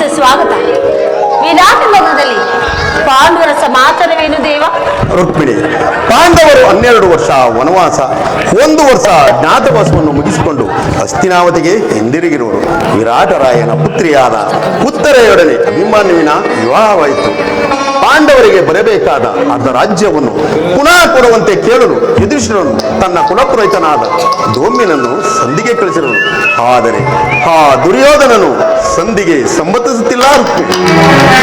ಸುಸ್ವಾಗತ ವಿರಾಟ ನಗರದಲ್ಲಿ ಪಾಂಡವರ ಸಮಾಚಾರವೇನು ದೇವ? ರುಕ್ಮಿಣಿ, ಪಾಂಡವರು ಹನ್ನೆರಡು ವರ್ಷ ವನವಾಸ, ಒಂದು ವರ್ಷ ಜ್ಞಾತವಾಸವನ್ನು ಮುಗಿಸಿಕೊಂಡು ಹಸ್ತಿನಾವತಿಗೆ ಹಿಂದಿರುಗಿರುವರು. ವಿರಾಟರಾಯನ ಪುತ್ರಿಯಾದ ಉತ್ತರೆಯೊಡನೆ ಅಭಿಮಾನುವಿನ ವಿವಾಹವಾಯಿತು. ಪಾಂಡವರಿಗೆ ಬರಬೇಕಾದ ಅರ್ಧ ರಾಜ್ಯವನ್ನು ಪುನಃ ಕೊಡುವಂತೆ ಕೇಳಲು ಯುಧಿಷ್ಠಿರನು ತನ್ನ ಕುಲಪುರೋಹಿತನಾದ ಧೋಮ್ಯನನ್ನು ಸಂಧಿಗೆ ಕಳಿಸಿದನು. ಆದರೆ ಆ ದುರ್ಯೋಧನನು ಸಂಧಿಗೆ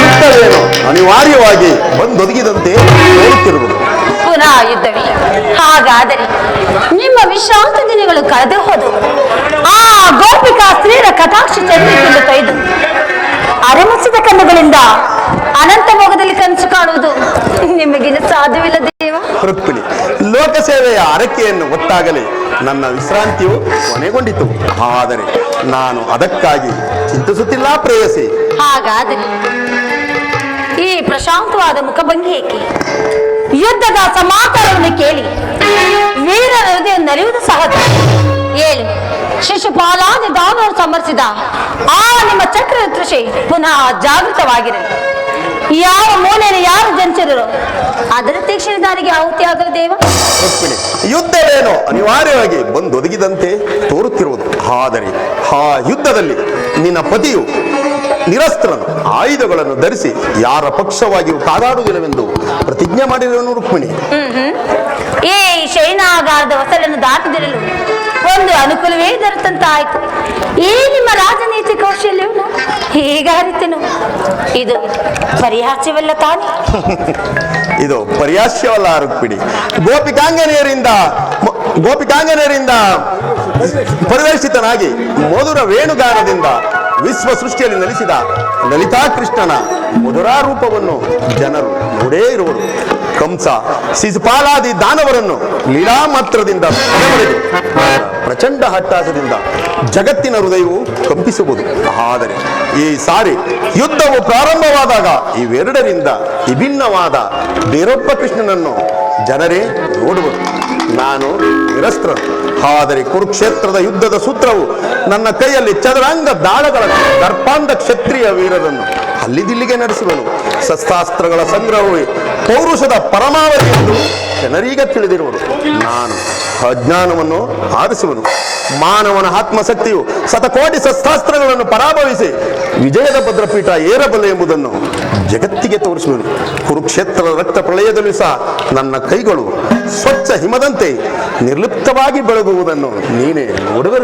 ಯುದ್ಧವೇನೋ ಅನಿವಾರ್ಯವಾಗಿ ಬಂದೊದಗಿದಂತೆ ಹೇಳುತ್ತಿರುವುದು. ಪುನಃ ಹಾಗಾದರೆ ನಿಮ್ಮ ವಿಶ್ರಾಂತ ದಿನಗಳು ಕಳೆದು ಹೋದವು. ಆ ಗೋಪಿಕಾ ಸ್ತ್ರೀರ ಕಟಾಕ್ಷ ಚಂದ್ರಿಕೆಯನ್ನು ತೊಯ್ದು ಅರೆಮುಚ್ಚಿದ ಕಣ್ಣುಗಳಿಂದ ಅನಂತ ಭೋಗದಲ್ಲಿ ಕನಸು ಕಾಣುವುದು. ನಿಮಗಿನ ಸಾಧ್ಯವಿಲ್ಲ ದೇವ. ರುಕ್ಮಿಣಿ ಲೋಕಸೇವೆಯ ಅರಕೆಯನ್ನು ಒತ್ತಾಗಲೇ ನನ್ನ ವಿಶ್ರಾಂತಿಯು ಕೊನೆಗೊಂಡಿತು. ಆದರೆ ನಾನು ಅದಕ್ಕಾಗಿ ಚಿಂತಿಸುತ್ತಿಲ್ಲ ಪ್ರೇಯಸಿ. ಹಾಗಾದರೆ ಈ ಪ್ರಶಾಂತವಾದ ಮುಖಭಂಗಿ ಏಕೆ? ಯುದ್ಧದ ಸಮಾಚಾರವನ್ನು ಕೇಳಿ. ವೀರರ ಹೃದಯ ನಲಿಯುವುದು ಸಹಜ. ಏಳು. ಶಿಶುಪಾಲಾದಿ ದಾನವರು ಸಮರ್ಸಿದ ಆ ನಿಮ್ಮ ಚಕ್ರ ಕೃಷಿ ಪುನಃ ಜಾಗೃತವಾಗಿರಲಿ. ಯಾವ ಮೂಲೆಯಲ್ಲಿ ಯಾರು ಜನಿಸಿದರು? ಅದರ ತೀಕ್ಷಣದಾರಿಗೆ ಆಹುತಿ ಆಗಲು ದೇವ. ರುಕ್ಮಿಣಿ ಯುದ್ಧವೇನೋ ಅನಿವಾರ್ಯವಾಗಿ ಬಂದೊದಗಿದಂತೆ ತೋರುತ್ತಿರುವುದು. ಆದರೆ ಆ ಯುದ್ಧದಲ್ಲಿ ನಿನ್ನ ಪತಿಯು ನಿರಸ್ತ್ರನು. ಆಯುಧಗಳನ್ನು ಧರಿಸಿ ಯಾರ ಪಕ್ಷವಾಗಿಯೂ ಕಾದಾಡುವುದಿಲ್ಲವೆಂದು ಪ್ರತಿಜ್ಞೆ ಮಾಡಿರುವನು ರುಕ್ಮಿಣಿ. ಈ ಶೈನಾಗಾರದ ಹೊಸಲನ್ನು ದಾಟದಿರಲು. ಒಂದು ಅನುಕೂಲವೇ ದೊರೆತಂತಾಯ್ತು. ಏ ನಿಮ್ಮ ರಾಜನೀತಿ ಕೌಶಲ್ಯವನ್ನು ಹೇಗೆ ಇದು ಪರಿಹಾಸ್ಯವಲ್ಲ ತಾನೆ? ಇದು ಪರಿಹಾಸ್ಯವಲ್ಲ ರುಕ್ಮಿಣಿ ಗೋಪಿಕಾಂಗನೆಯರಿಂದ ಗೋಪಿಕಾಂಗನೆಯರಿಂದ ಪರಿವೇಶಿತನಾಗಿ ಮಧುರ ವೇಣುಗಾನದಿಂದ ವಿಶ್ವ ಸೃಷ್ಟಿಯಲ್ಲಿ ನೆಲೆಸಿದ ಲಲಿತಾ ಕೃಷ್ಣನ ಮಧುರಾ ರೂಪವನ್ನು ಜನರು ನೋಡೇ ಇರುವರು. ಕಂಸ ಶಿಶುಪಾಲಾದಿ ದಾನವರನ್ನು ಲೀಲಾ ಮಾತ್ರದಿಂದ ಪ್ರಚಂಡ ಹಟ್ಟಾಸದಿಂದ ಜಗತ್ತಿನ ಹೃದಯವು ಕಂಪಿಸುವುದು ಆದರೆ ಈ ಸಾರಿ ಯುದ್ಧವು ಪ್ರಾರಂಭವಾದಾಗ ಇವೆರಡರಿಂದ ವಿಭಿನ್ನವಾದ ಬೇರೊಬ್ಬ ಕೃಷ್ಣನನ್ನು ಜನರೇ ನೋಡುವರು. ನಾನು ನಿರಸ್ತ್ರ ಆದರೆ ಕುರುಕ್ಷೇತ್ರದ ಯುದ್ಧದ ಸೂತ್ರವು ನನ್ನ ಕೈಯಲ್ಲಿ ಚದುರಂಗ ದಾಳಗಳ ದರ್ಪಾಂಧ ಕ್ಷತ್ರಿಯ ವೀರರನ್ನು ಅಲ್ಲಿದಿಲ್ಲಿಗೆ ನಡೆಸುವನು. ಶಸ್ತ್ರಾಸ್ತ್ರಗಳ ಸಂಗ್ರಹವೇ ಪೌರುಷದ ಪರಮಾವಧಿ ಎಂದು ಜನರೀಗ ತಿಳಿದಿರುವರು ನಾನು ಅಜ್ಞಾನವನ್ನು ಆರಿಸುವನು. ಮಾನವನ ಆತ್ಮಶಕ್ತಿಯು ಶತಕೋಟಿ ಶಸ್ತ್ರಾಸ್ತ್ರಗಳನ್ನು ಪರಾಭವಿಸಿ ವಿಜಯದ ಭದ್ರಪೀಠ ಏರಬಲ್ಲ ಎಂಬುದನ್ನು ಜಗತ್ತಿಗೆ ತೋರಿಸುವನು. ಕುರುಕ್ಷೇತ್ರದ ರಕ್ತ ಪ್ರಳಯದಲ್ಲಿ ಸಹ ನನ್ನ ಕೈಗಳು ಸ್ವಚ್ಛ ಹಿಮದಂತೆ ನಿರ್ಲಿಪ್ತವಾಗಿ ಬೆಳಗುವುದನ್ನು ನೀನೇ ನೋಡುವೆ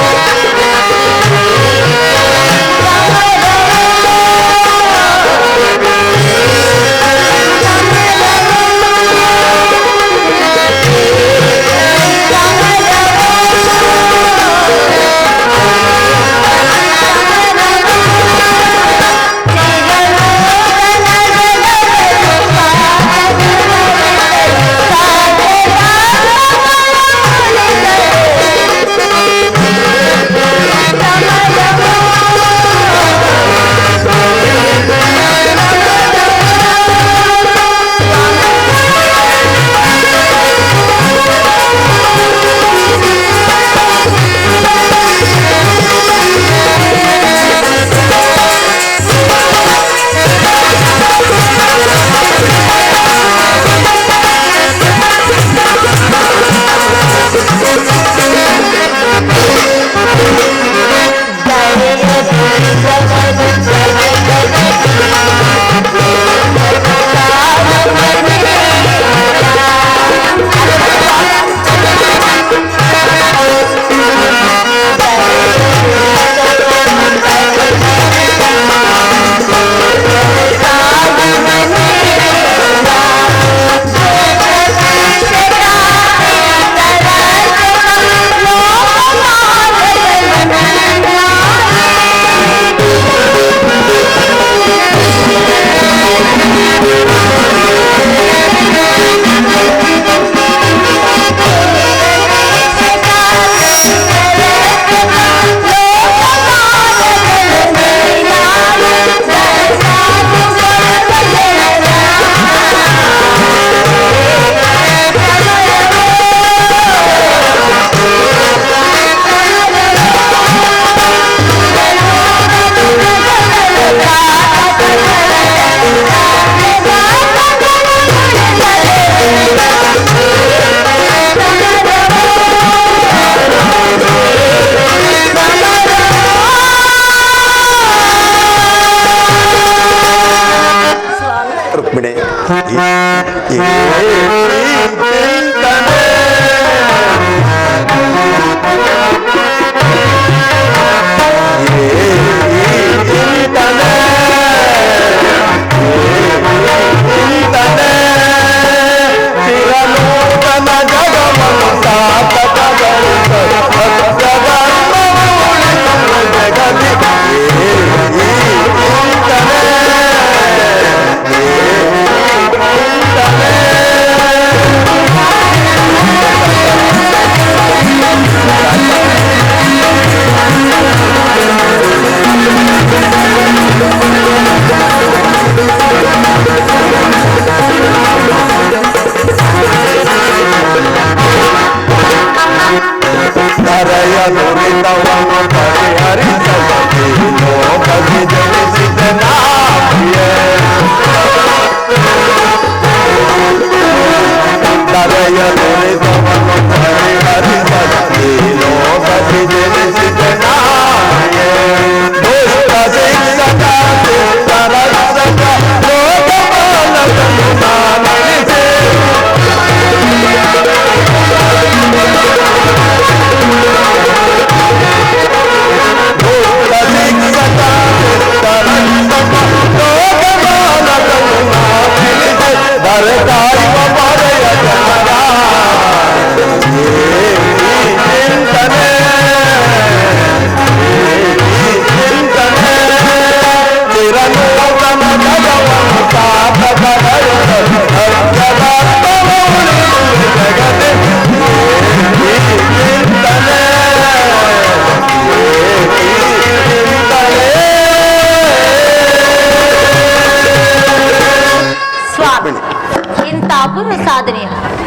Thank you.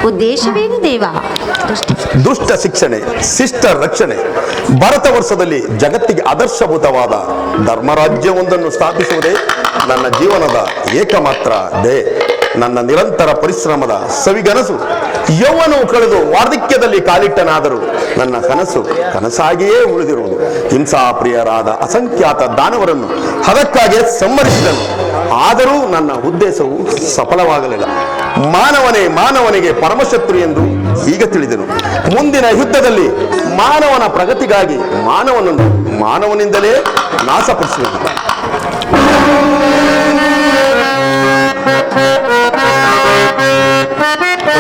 ಉದ್ದೇಶವೇನು ದೇವ? ದುಷ್ಟ ಶಿಕ್ಷಣೆ, ಶಿಷ್ಟ ರಕ್ಷಣೆ. ಭಾರತ ವರ್ಷದಲ್ಲಿ ಜಗತ್ತಿಗೆ ಆದರ್ಶಭೂತವಾದ ಧರ್ಮರಾಜ್ಯವೊಂದನ್ನು ಸ್ಥಾಪಿಸುವುದೇ ನನ್ನ ಜೀವನದ ಏಕಮಾತ್ರ ದೇ ನನ್ನ ನಿರಂತರ ಪರಿಶ್ರಮದ ಸವಿಗನಸು. ಯೌವನು ಕಳೆದು ವಾರ್ಧಿಕ್ಯದಲ್ಲಿ ಕಾಲಿಟ್ಟನಾದರೂ ನನ್ನ ಕನಸು ಕನಸಾಗಿಯೇ ಉಳಿದಿರುವುದು. ಹಿಂಸಾಪ್ರಿಯರಾದ ಅಸಂಖ್ಯಾತ ದಾನವರನ್ನು ಅದಕ್ಕಾಗಿಯೇ ಸಂವರಿಸಿದನು ಆದರೂ ನನ್ನ ಉದ್ದೇಶವು ಸಫಲವಾಗಲಿಲ್ಲ. ಮಾನವನೇ, ಮಾನವನಿಗೆ ಪರಮಶತ್ರು ಎಂದು ಈಗ ತಿಳಿದನು. ಮುಂದಿನ ಯುದ್ಧದಲ್ಲಿ ಮಾನವನ ಪ್ರಗತಿಗಾಗಿ ಮಾನವನನ್ನು ಮಾನವನಿಂದಲೇ ನಾಶಪಡಿಸಿದನು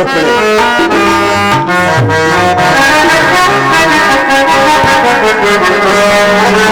Thank. Thank you.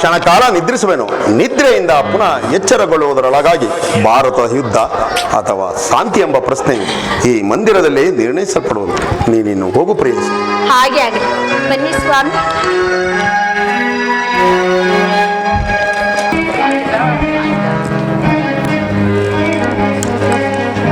ಕ್ಷಣಕಾಲ ನಿದ್ರಿಸುವೆನು. ನಿದ್ರೆಯಿಂದ ಪುನಃ ಎಚ್ಚರಗೊಳ್ಳುವುದರೊಳಗಾಗಿ ಭಾರತ ಯುದ್ಧ ಅಥವಾ ಶಾಂತಿ ಎಂಬ ಪ್ರಶ್ನೆ ಈ ಮಂದಿರದಲ್ಲಿ ನಿರ್ಣಯಿಸಲ್ಪಡುವುದು. ನೀನಿನ್ನು ಹೋಗು ಪ್ರೇಮಿಸಿ ಹಾಗೆ ಆಗಲಿ. ಬನ್ನಿ ಸ್ವಾಮಿ.